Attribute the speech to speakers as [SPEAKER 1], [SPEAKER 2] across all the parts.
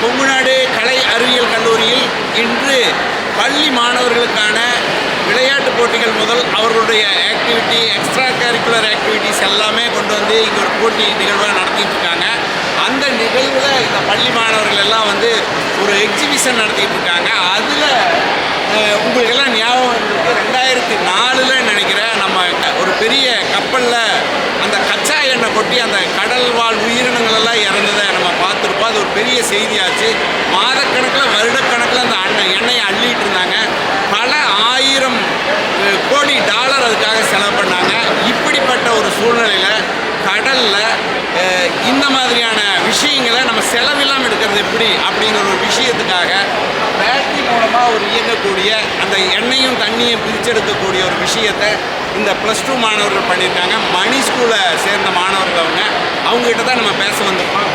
[SPEAKER 1] கொங்குநாடு கலை அறிவியல் கல்லூரியில் இன்று பள்ளி மாணவர்களுக்கான விளையாட்டு போட்டிகள் முதல் அவர்களுடைய ஆக்டிவிட்டி எக்ஸ்ட்ரா கரிக்குலர் ஆக்டிவிட்டிஸ் எல்லாமே கொண்டு வந்து இங்கே ஒரு போட்டி நிகழ்வாக நடத்திட்டு இருக்காங்க. அந்த நிகழ்வில் இந்த பள்ளி மாணவர்கள் எல்லாம் வந்து ஒரு எக்ஸிபிஷன் நடத்திட்டு இருக்காங்க. அதில் உங்களுக்கெல்லாம் ஞாபகம் இருக்குது ரெண்டாயிரத்தி நாலில் நினைக்கிறேன் நம்ம ஒரு பெரிய கப்பலில் அந்த கச்சா எண்ணெய் கொட்டி அந்த கடல் வாழ் உயிரினங்கள் எல்லாம் இறந்ததை நம்ம பார்த்துருப்போம் அது ஒரு பெரிய செய்தியாச்சு. மாதக்கணக்கில் வருடக்கணக்கில் அந்த அண்ணன் எண்ணெயை அள்ளிட்டு இருந்தாங்க. பல ஆயிரம் கோடி டாலர் அதுக்காக செலவு பண்ணாங்க. இப்படிப்பட்ட ஒரு சூழ்நிலையில் கடலில் இந்த மாதிரியான விஷயங்களை நம்ம செலவில்லாமல் எடுக்கிறது எப்படி அப்படிங்கிற ஒரு விஷயத்துக்காக பேட்டரி மூலமாக ஒரு இயங்கக்கூடிய அந்த எண்ணெயும் தண்ணியும் பிரிச்செடுக்கக்கூடிய ஒரு விஷயத்தை இந்த ப்ளஸ் டூ மாணவர்கள் பண்ணியிருக்காங்க. மணி ஸ்கூலை சேர்ந்த மாணவர்கள் அவங்க. அவங்ககிட்ட தான் நம்ம பேச வந்திருக்கோம்.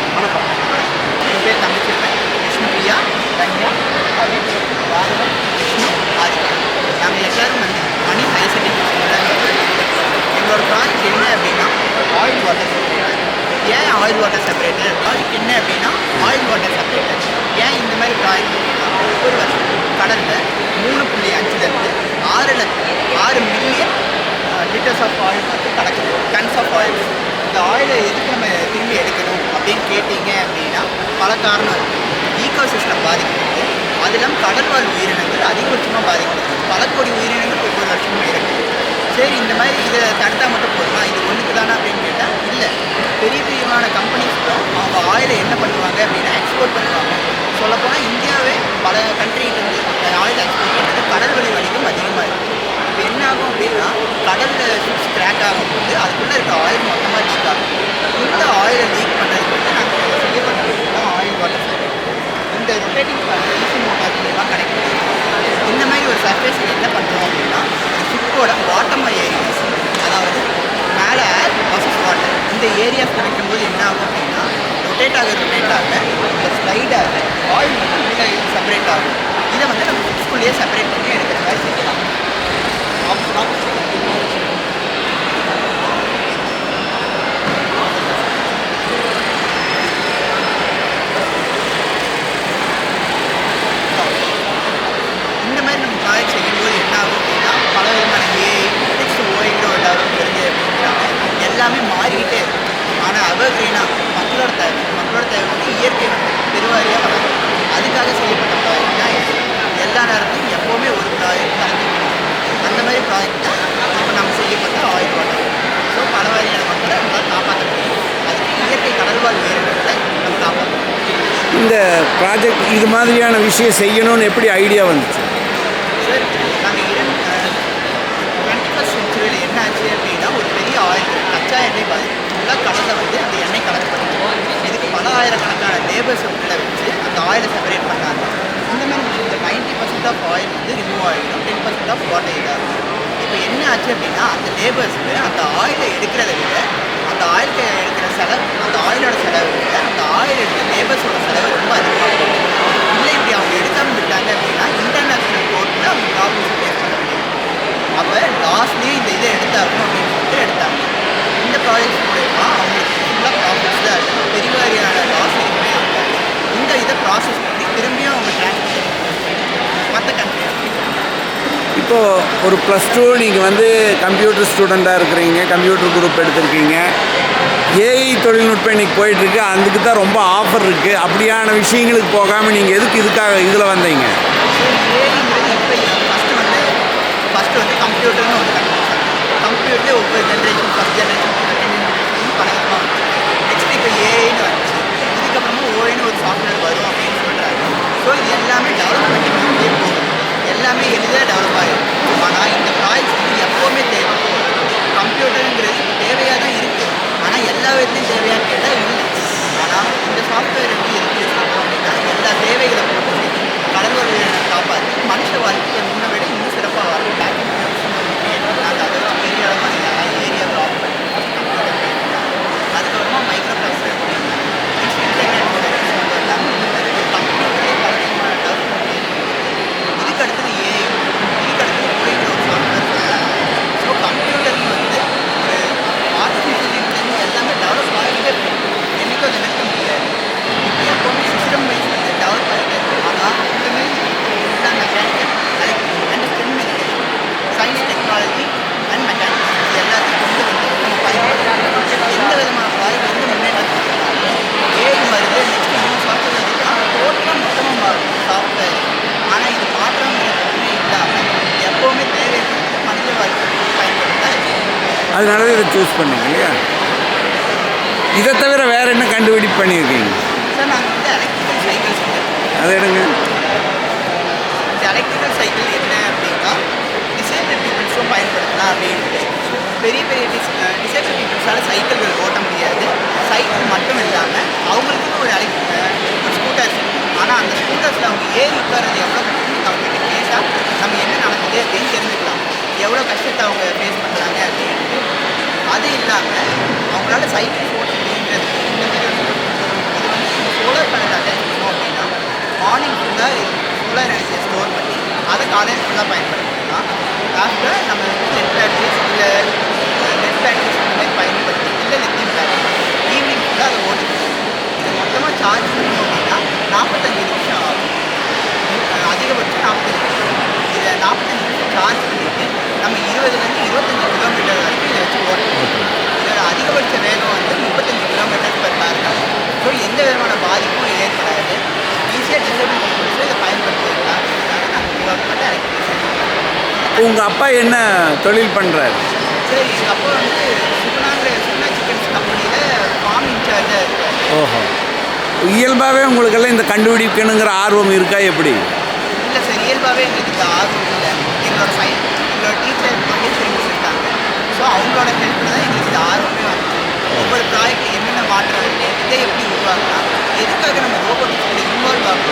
[SPEAKER 2] ஒரு ப்ராஜெக்ட் என்ன அப்படின்னா ஆயில் வாட்டர் செப்பரேட்டர் ஏன் ஆயில் வாட்டர் செப்பரேட்டர் ப்ராஜெக்ட் என்ன அப்படின்னா ஆயில் வாட்டர் செப்பரேட்டர் ஏன் இந்த மாதிரி ப்ராஜெக்ட் அப்படின்னா ஒவ்வொரு வருஷம் கடலில் மூணு புள்ளி அஞ்சுலேருந்து ஆறு லட்சம் ஆறு மில்லியன் லிட்டர்ஸ் ஆஃப் ஆயில் வந்து கலக்குது டன்ஸ் ஆஃப் ஆயில் இந்த ஆயிலை எதுக்கு நம்ம திரும்பி எடுக்கணும் அப்படின்னு கேட்டிங்க அப்படின்னா பல காரணம் இருக்குது ஈகோ சிஸ்டம் பாதிக்கப்படுது அது கடல்வாழ் உயிரினங்கள் அதிகபட்சமாக பாதிக்கப்படுது பல கோடி உயிரினங்கள் ஒவ்வொரு வருஷமும் இருக்குது சரி இந்த மாதிரி இதை தடுத்தா மட்டும் போதுமா? இது ஒன்றுக்கு தானே அப்படின்னு கேட்டால் இல்லை. பெரிய பெரியமான கம்பெனிஸ்க்கும் அவங்க ஆயிலை என்ன பண்ணுவாங்க அப்படின்னா எக்ஸ்போர்ட் பண்ணுவாங்க. சொல்லப்போனால் இந்தியாவே பல கண்ட்ரிகிட்டேருந்து ஆயில் எக்ஸ்போர்ட் பண்ணுறது கடல் வழி வணிகம் அதிகமாக இருக்குது இப்போ என்ன ஆகும் அப்படின்னா கடலில் ஷிப்ஸ் கிராக் ஆகும்போது அதுக்குள்ளே இருக்க ஆயில் மொத்தமாக லீக் ஆகும். இந்த ஆயிலை லீக் பண்ணுறதுக்கு வந்து நாங்கள் செய்ய தான் ஆயில் வாட்டர் இந்த ரொட்டேட்டிங் ஈசி மோட்டார் மூலமாக கிடைக்கும் இந்த மாதிரி ஒரு சர்ஃபேஸ் என்ன பண்ணுறோம் அப்படின்னா ஷிப்போட பாட்டம் ஏரியாஸ் அதாவது மேலே ஏர் வசஸ் வாட்டர் இந்த ஏரியாஸ் கனெக்டும் போது என்ன ஆகும் அப்படின்னா ரொட்டேட் ஆக ரொட்டேட் ஆக இந்த ஸ்லைடாக ஆயில் மட்டும் உள்ளே செப்பரேட் ஆகும். இதை வந்து நம்ம ஷிப்ஸ்குள்ளேயே செப்பரேட் பண்ணி எடுக்கிற மாதிரி செய்யலாம். இந்த மாதிரி நம்ம ப்ராஜெக்ட் செய்யும்போது என்ன ஆகும் அப்படின்னா பல விதமான ஏஐ நெக்ஸ்ட் ஓஐங்கிற ஒரு டெவலப் எல்லாமே மாறிக்கிட்டு அவர்கிரீனாக மக்களோட தேவை மக்களோட தேவை வந்து இயற்கை வந்து பெருவாரியாக வளரும். அதுக்காக செய்யப்பட்ட ப்ராஜெக்ட் தான் எல்லா நேரத்துலையும் எப்போவுமே ஒரு ப்ராஜெக்ட் கலந்து அந்த மாதிரி ப்ராஜெக்ட் தான் இப்போ நம்ம செய்யப்பட்ட ஆயில் வாட்டர் ஸோ பல வகையான மக்களை நம்மளால் காப்பாற்ற முடியும். அதுக்கு இயற்கை கடல்வாழ் உயிரினங்களை நம்ம காப்பாற்ற
[SPEAKER 1] இந்த ப்ராஜெக்ட் இது மாதிரியான விஷயம் செய்யணும்னு எப்படி ஐடியா வந்துச்சு?
[SPEAKER 2] சார் நாங்கள் இரண்டு டுவெண்ட்டி ஃபஸ்ட் செஞ்சுரியில் என்ன ஆச்சு அப்படின்னா ஒரு பெரிய ஆயில் கச்சா எண்ணெய் பாதிப்பு. ஃபுல்லாக கடலில் வந்து அந்த எண்ணெய் கலந்து இதுக்கு பல ஆயிரக்கணக்கான லேபர்ஸ் உள்ள வச்சு அந்த ஆயிலை செப்பரேட் பண்ணாங்க. இந்த மாதிரி விஷயத்தில் நைன்ட்டி பர்சன்ட் ஆஃப் ஆயில் வந்து ரிமூவ் ஆகிடும் டென் பர்சன்ட் ஆஃப் வாட்டர் இதாகும் இப்போ என்ன ஆச்சு அப்படின்னா அந்த லேபர்ஸுக்கு அந்த ஆயிலை எடுக்கிறத விட அந்த ஆயிலுக்கு எடுக்கிற செலவு அந்த ஆயிலோட செலவை விட அந்த ஆயில் எடுக்கிற லேபர்ஸோட செலவு ரொம்ப அதிகமாக இல்லை இப்படி அவங்க எடுக்காமல் விட்டாங்க அப்படின்னா இன்டர்நேஷ்னல் கோர்ட்டில் அவங்க ப்ராப்ளம்ஸ் ஃபேஸ் பண்ண முடியும் அப்போ லாஸ்ட்லேயும் இந்த இதை எடுத்தாகணும் அப்படின்னு சொல்லிட்டு எடுத்தாங்க இந்த ப்ராஜெக்ட் மூலயமா அவங்களுக்கு ஃபுல்லாக ப்ராஃபிட்ஸ் தான் இருக்குது பெரிய வாரியான லாஸ் எதுவுமே இருக்காது இந்த இதை ப்ராசஸ் பண்ணி திரும்பியும் அவங்க ட்ரான்ஸ்ஃபர் மற்ற கண்ட்ரிஸ்
[SPEAKER 1] இப்போது ஒரு ப்ளஸ் டூ நீங்கள் வந்து கம்ப்யூட்டர் ஸ்டூடெண்ட்டாக இருக்கிறீங்க கம்ப்யூட்டர் குரூப் எடுத்திருக்கீங்க. ஏஐ தொழில்நுட்பம் இன்னைக்கு போயிட்டுருக்கு. அதுக்கு தான் ரொம்ப ஆஃபர் இருக்குது அப்படியான விஷயங்களுக்கு போகாமல் நீங்கள் எதுக்கு இதுக்காக இதில் வந்தீங்க?
[SPEAKER 2] ஃபஸ்ட்டு ஃபஸ்ட்டு கம்ப்யூட்டர்னு ஒன்று ஒவ்வொரு ஜென்ரேஷன் ஃபஸ்ட் ஜென்ரேஷன் பல விதமாக வந்துச்சு நெக்ஸ்ட் இப்போ ஏஐன்னு வந்துச்சு இதுக்கப்புறமா ஓஐன்னு ஒரு சாஃப்ட்வேர் வரும் அப்படின்னு சொல்கிறாங்க ஸோ இது எல்லாமே டெவலப்மெண்ட் பண்ணிட்டே போகுது எல்லாமே எளிதாக டெவலப் ஆகிடும் ஆனால் இந்த ப்ராஜெக்ட் வந்து எப்போவுமே தேவை கம்ப்யூட்டருங்கிறது தேவையாக தான் இருக்குது ஆனால் எல்லா விதத்துலையும் தேவையான்னு கேட்டால் இல்லை ஆனால் இந்த சாஃப்ட்வேர் எப்படி இருக்குது யூஸ் எல்லா தேவைகளை பூர்த்தி செய்து காப்பாற்றி மனுஷ வாழ்க்கையை முன்ன விட இன்னும் சிறப்பாக வரும் பேக்கிங் நாங்கள் அதை வச்சு பெரிய அளவான ஏரியாவில் ஆஃப் பண்ணி அதுக்கப்புறமா மைக்ரோ ப்ராசஸர் நெக்ஸ்ட் இன்டர்நெட் எல்லாமே இந்த மாதிரி கம்ப்யூட்டரே பல விதமான டெவலப்மெண்ட் இதுக்கு அடுத்தது ஏஐ இதுக்கு அடுத்தது ஓய்கிற ஒரு சாஃப்ட்வேர் சொல்கிறாங்க ஸோ கம்ப்யூட்டர்னு வந்து ஒரு ஆர்டிஃபிஷியல் இன்டெலிஜென்ஸ் எல்லாமே டெவலப் ஆகிட்டே போகும் என்றைக்கும் அதை நிறுத்த முடியாது இப்போ
[SPEAKER 1] அதனால தான் இதை சூஸ் பண்ணீங்க இல்லையா? இதை தவிர வேறு என்ன கண்டுபிடிப்பு பண்ணியிருக்கீங்க?
[SPEAKER 2] சார் நாங்கள் வந்து எலக்ட்ரிக்கல் சைக்கிள்ஸ்
[SPEAKER 1] அதை எடுங்க.
[SPEAKER 2] இந்த எலக்ட்ரிக்கல் சைக்கிள் என்ன அப்படின்னா டிசேபிள் பீப்புள்ஸும் பயன்படுத்தலாம் அப்படின்ட்டு பெரிய பெரிய டிஸ் டிசேபிள் பீப்புள்ஸால் சைக்கிள்கள் ஓட்ட முடியாது. சைக்கிள் மட்டும் இல்லாமல் அவங்களுக்குன்னு ஒரு எலக்ட் ஒரு ஸ்கூட்டர்ஸ் ஆனால் அந்த ஸ்கூட்டர்ஸில் அவங்க ஏறி உட்கார்றது எவ்வளோ கஷ்டம் அவங்க கிட்ட கேட்டால் நம்ம என்ன நடக்குது அப்படின்னு தெரிஞ்சுக்கலாம். எவ்வளோ கஷ்டத்தை அவங்க ஃபேஸ் அப்படின்ட்டு அது இல்லாமல் அவங்களால சைக்கிள் ஓட்ட முடியுங்கிறது இந்த இது வந்து சோலார் பேனல் அட்டாச் பண்ணோம் அப்படின்னா மார்னிங் ஃபுல்லாக சோலார் எனர்ஜியை ஸ்டோர் பண்ணி அதை காலையில் ஃபுல்லாக பயன்படுத்திக்கலாம். ஆஃப்டர் நம்ம வந்து நெட் பேட்டரிஸ் இல்லை நெட் பேட்டரிஸ் அந்த மாதிரி பயன்படுத்தி இல்லை லித்தியம் பேட்டரி ஈவினிங் ஃபுல்லாக அதை ஓடுது இது மொத்தமாக சார்ஜ் பண்ணணும் அப்படின்னா நாற்பத்தஞ்சு நிமிஷம் ஆகும். அதிகபட்சம் நாற்பத்தஞ்சு நிமிஷம் இதை நாற்பத்தஞ்சு நிமிஷம் சார்ஜ் பண்ணிட்டு நம்ம இருபதுலேருந்து இருபத்தஞ்சு கிலோமீட்டர் வரைக்கும் இதை வச்சு ஓட்டணும் இதோட அதிகபட்ச வேகம் வந்து முப்பத்தஞ்சு கிலோமீட்டர் பெர் ஹவர் ஸோ எந்த விதமான பாதிப்பும் ஏற்படாது ஈஸியாக டிசபிள் பீப்புள்ஸ் இதை பயன்படுத்திக்கலாம்.
[SPEAKER 1] உங்கள் அப்பா என்ன தொழில் பண்ணுறாரு
[SPEAKER 2] சரி எங்கள் அப்பா வந்து சுகுணாங்கிற சுகுணா சிக்கன்ஸ் கம்பெனியில் ஃபார்ம் இன்சார்ஜாக இருக்கார்.
[SPEAKER 1] ஓஹோ. இயல்பாகவே உங்களுக்கெல்லாம் இந்த கண்டுபிடிக்கணுங்கிற ஆர்வம் இருக்கா எப்படி?
[SPEAKER 2] இல்லை சார் இயல்பாகவே எங்களுக்கு இந்த ஆர்வம் இல்லை. எங்களோட சைன் எங்களோட டீச்சர் மகேஸ்வரி மிஸ் இருக்காங்க ஸோ அவங்களோட ஹெல்ப்பில் தான் எங்களுக்கு இந்த ஆர்வமே வந்துச்சு. ஒவ்வொரு ப்ராஜெக்ட் என்னென்ன மாற்றம் இதை எப்படி உருவாக்கலாம்? எதுக்காக நம்ம ரோபோட்டிக்ஸில் இன்வால்வ் ஆகணும்